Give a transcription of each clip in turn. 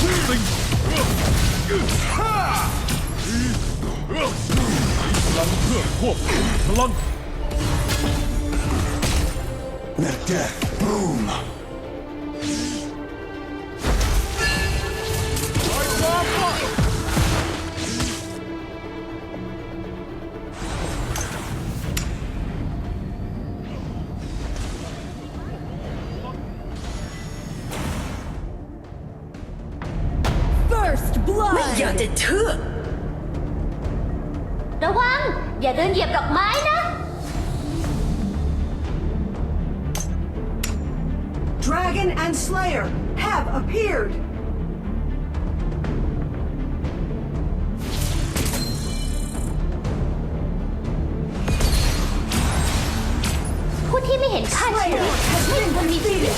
พลังเครื่องควบคุมพลัง Let death boom. Dragon and Slayer have appeared! Slayer has been defeated!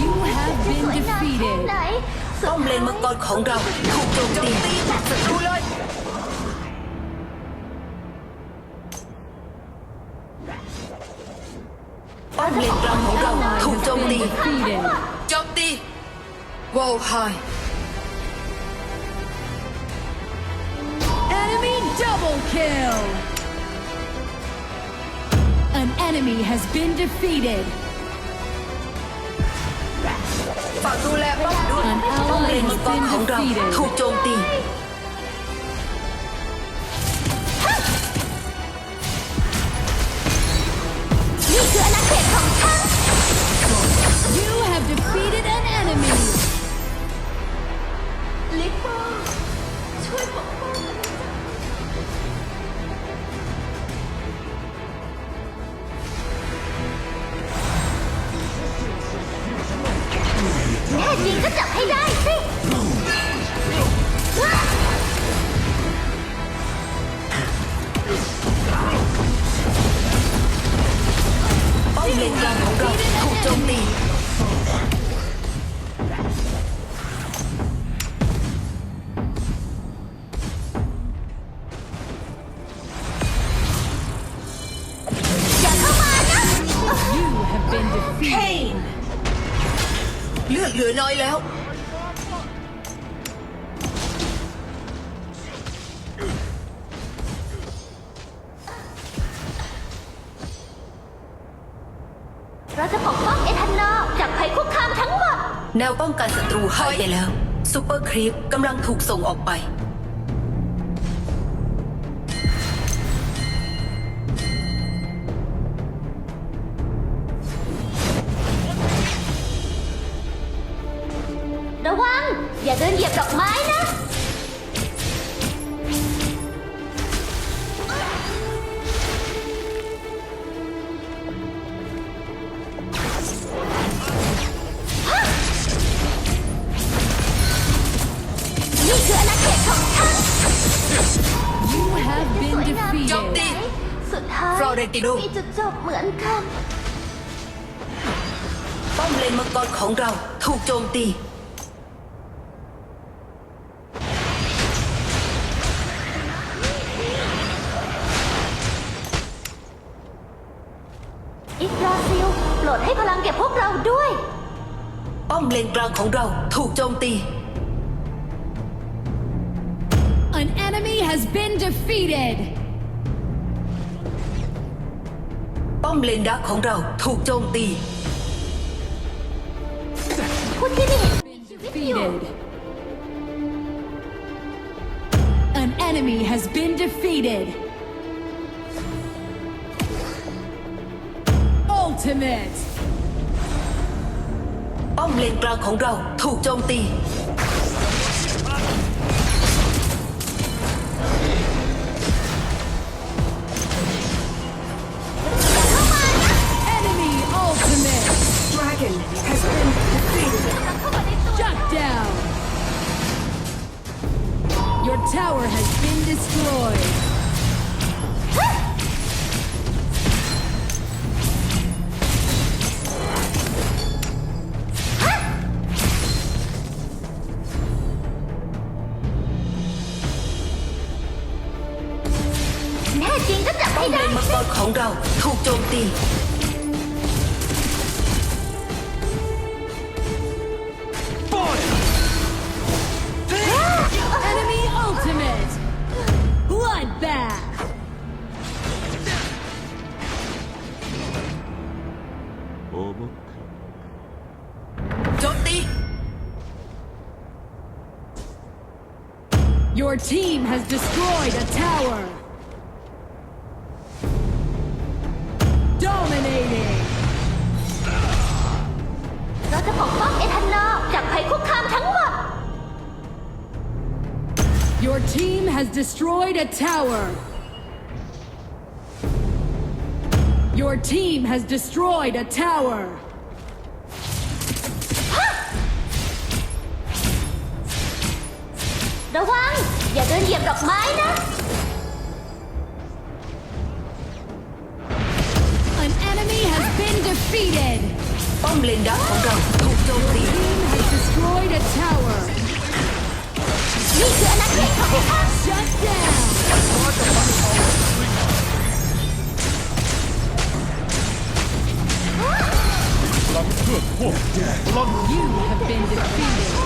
You have been defeated! Bom lên mặt con khổng Liệt rồng hổ rồng thủ chôn ti. Chôn ti. Wow hời Enemy double kill. An enemy has been defeated. Phạm tu lẹ bóc đuôi Bóng lên một con hổ thủ chôn ti. You have defeated 我方高地防 ปกป้องเอทันนาจากภัยคุกคามทั้งหมด แนวป้องกันศัตรูหายไปแล้วซูเปอร์ครีปกำลังถูกส่งออกไป สุดท้าย Florentino มีจุดจบเหมือนกัน ป้อมเลนมังกรของเราถูกโจมตี อิสราซิลโปรดให้พลังแก่พวกเราด้วย ป้อมเลนกลางของเราถูกโจมตี An enemy has been defeated. ป้อมเลนดักของเราถูกโจมตี ผู้ที่ไม่เห็นมีชีวิตอยู่ Defeated. An enemy has been defeated. Ultimate. ป้อมเลนกลางของเราถูกโจมตี Dragon has been defeated. เข้ามาในตัว Shut down. Your tower has been destroyed. แน่จริงก็จับ ป้อ ให้ มเล ได้ นมังกรของเราถูกโจมตี Your team has destroyed a tower. Dominating. เราจะปกป้องเอทันนอจากภัยคุกคามทั้งหมด Your team has destroyed a tower. Your team has destroyed a tower. ระวัง อย่าเดินเหยียบดอกไม้นะ An enemy has been defeated. ป้อมเลนดักของเราถูกโจมตี Team has destroyed a tower. นี่คืออาณาเขตของข้า Shut down. พลังเครื่องควบพลัง You have been defeated.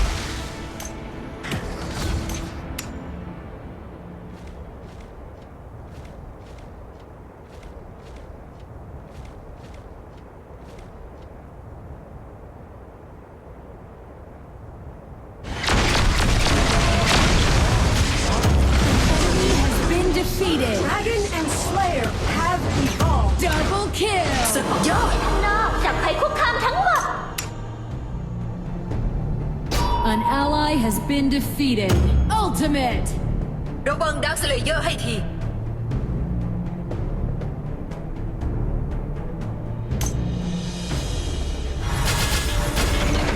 Ultimate. ระวังดักสเลเยอร์ให้ที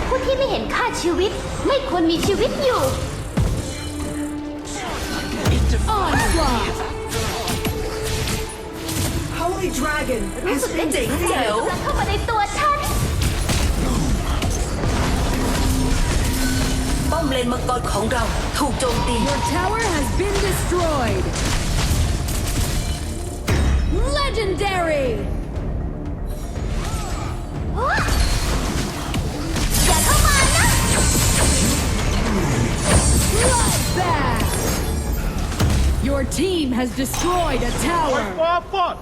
ผู้ที่ไม่เห็นค่าชีวิต ไม่ควรมีชีวิตอยู่ Onslaught. Holy Dragon รู้ has สึกได้ been ถึงแสง defeated. กำลังเข้ามาในตัวฉัน มเลนมังกรของเราถูกโจมตี Your tower has been destroyed. Legendary. อย่าเข้ามานะ Bloodbath. Your team has destroyed a ไฟ tower. ฟ้าฟาด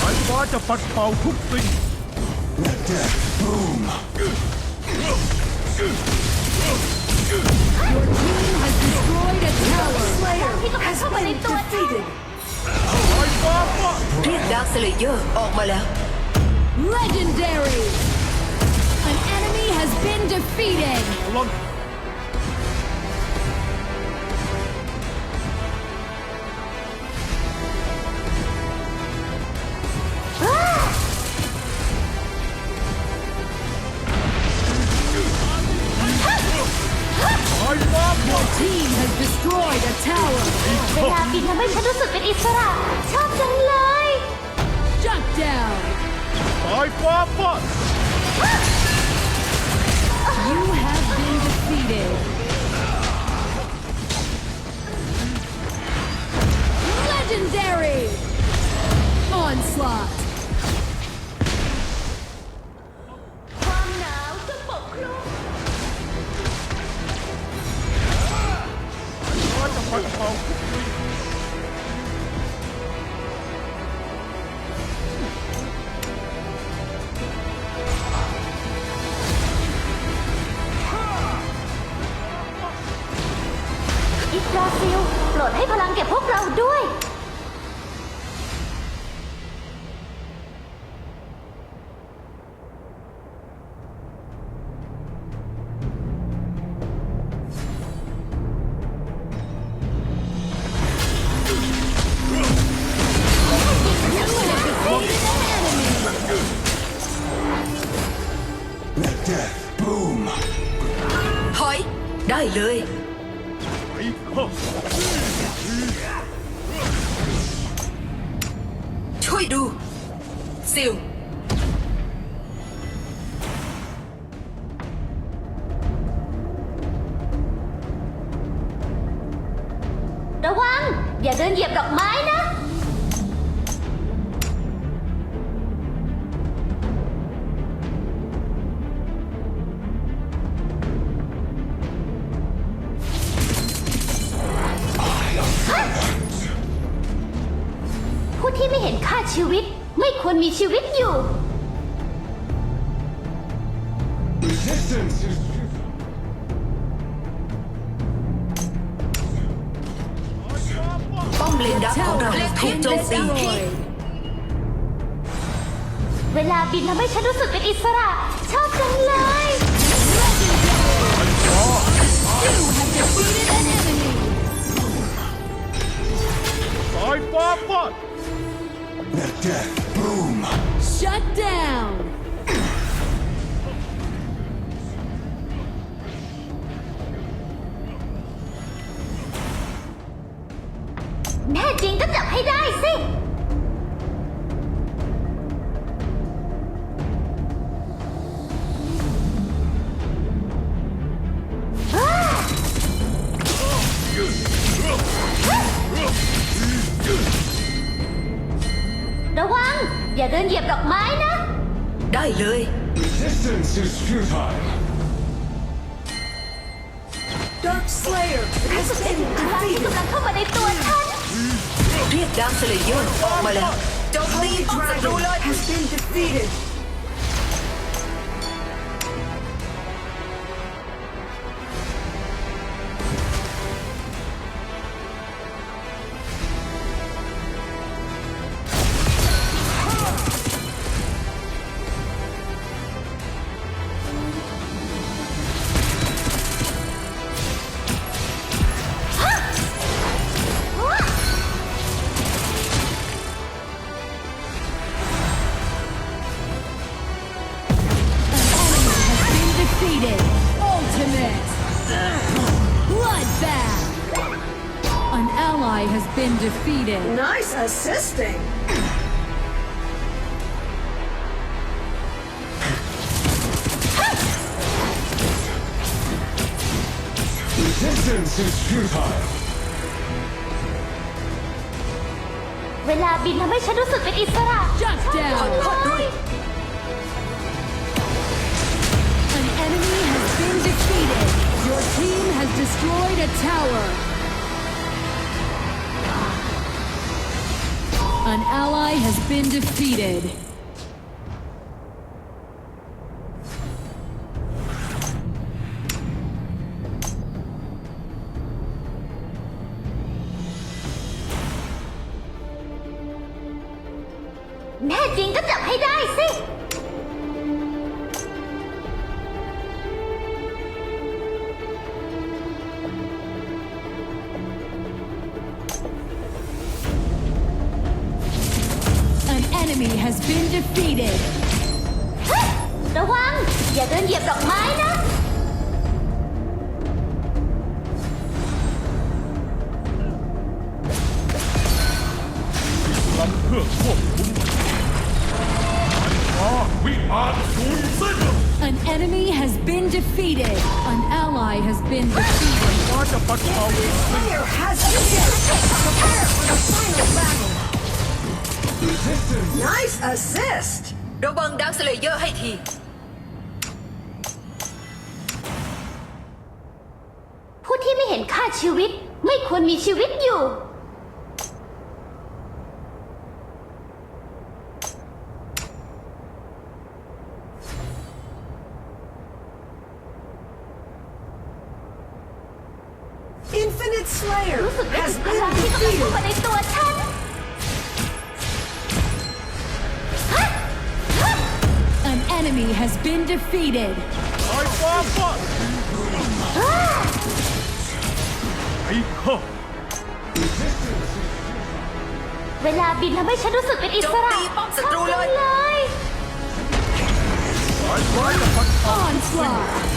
ไฟฟ้าจะปัดเป่าทุกสิ่ง Let death boom. Your team has destroyed a tower. Slayer ที่กำลัง has เข้ามาใน been ตัวฉัน defeated. ไฟฟ้าฟาด เรียกดักสเลเยอร์ออกมาแล้ว Legendary. An enemy has been defeated. team has destroyed a tower. เวลาบินทำให้ฉันรู้สึกเป็นอิสระ ชอบจังเลย Shut down. ไฟฟ้าฟาด You have been defeated. Legendary. Onslaught. fucking phone. ได้เลยช่วยดูซิลระวัง อย่าเดินเหยียบดอกไม้ ควรมีชีวิตอยู่ Resistance is futile. ป้อมเลนดักของ Tower เรา has ถูก been โจมตี destroyed. เวลาบินทำให้ฉันรู้สึกเป็นอิสระ ชอบจังเลย You have defeated an enemy. สายฟ้าฟาด Let death Boom. Shut down. Mẹ hay ra gì? Resistance is futile. Dark Slayer has been พลังที่ defeated. กำลังเข้ามาในตัวฉัน เรียกดาวเซเลเยอร์ออกมาแล้วโจมตี Holy ป้อมศัตรู Dragon เลย has been defeated. defeated. Ultimate. Bloodbath. An ally has been defeated. Nice assisting. Resistance is futile. เวลาบินทำให้ฉันรู้สึกเป็นอิสระ Shut ชอบจัง down. เลย destroyed a tower. An ally has been defeated. has been defeated. ระวัง อย่าเดินเหยียบดอกไม้นะ พลังเครื่องควบคุมฟ้าวิมานสูญสิ้น An enemy has been defeated. An ally has been defeated. ฟ้าจะปัดเป่า Slayer has defeated. Prepare for the final battle. Resistance. Nice assist. ระวังดาวเซเลเยอร์ให้ที ผู้ที่ไม่เห็นค่าชีวิตไม่ควรมีชีวิตอยู่ Easy Infinite Slayer รู้สึกได้ has ถึงพ been ลังที่กำลังเข้า defeated. มาในตัวฉัน enemy has been defeated. สายฟ้าฟาดไอ้ข้า เวลาบินทำให้ฉันรู้สึกเป็นอิสระ โจมตีป้อมศัตรูเลย ชอบจังเลย สายฟ้าจะพัด Onslaught.